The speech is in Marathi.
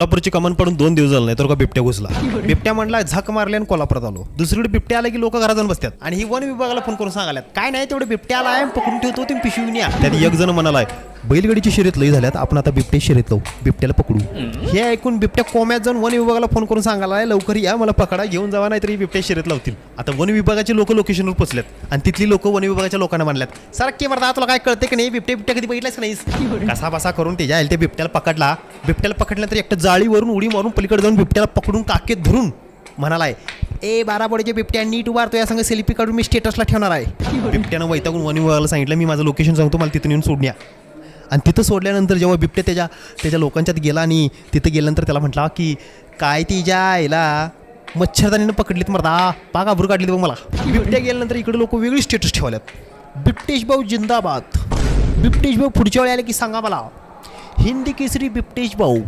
कोल्हापूरची कमान पडून दोन दिवस झाले नाही तर का बिबट्या घुसला? बिबट्या म्हणला झक मारले आणि कोल्हापुरात आलो. दुसरीकडे बिबट्या आला की लोक घरात जाऊन बसतात. आणि ही वन विभागाला फोन करून सांगाल्यात काय नाही तेवढे बिबट्या आला आहे पकडून ठेवतो तुम्ही पिशवी न्या त्यात एक जण म्हणालाय बैलगाडीची शर्यत लई झाल्यात. आपण आता बिबटे शर्यत लावू. बिबट्याला पकडू. हे ऐकून बिबट्या कोम्यात जाऊन वन विभागाला फोन करून सांगायला लवकर या मला पकडा घेऊन जावा नाही तरी बिबट्या शर्यत लावतील. आता वन विभागाचे लोक लोकेशनवर पोचल्यात आणि तिथली लोक वन विभागाच्या लोकांना मानल्यात. सर की मरदा तुला काय कळते की नाही? बिबट्या बिबट्या कधी बघितलंच नाही कसा बसा करून त्याच्या आईल त्या बिबट्याला पकडला. बिबट्याला पकडल्यानंतर एकटं जाळीवरून उडी मारून पलीकडे जाऊन बिबट्याला पकडून काकेत धरून म्हणालाय ए बारा बडीचे बिबट्या नीट उभारतो या संग सेल्फी काढून मी स्टेटसला ठेवणार आहे. बिबट्यानं वैतागून वन विभागाला सांगितलं मी माझं लोकेशन सांगतो मला तिथून येऊन सोडण्या आणि तिथं सोडल्यानंतर जेव्हा बिबट्या त्याच्या त्याच्या लोकांच्यात गेला आणि तिथं गेल्यानंतर त्याला म्हटला की काय तिच्या आईला मच्छरदानीनं पकडलीत मरदा. पा आबरू काढलीत बघ मला. बिबट्या गेल्यानंतर इकडे लोक वेगळी स्टेटस ठेवल्यात. बिबटेश भाऊ जिंदाबाद. बिबटेश भाऊ पुढच्या वेळी आले की सांगा मला. हिंदी केसरी बिबटेश भाऊ.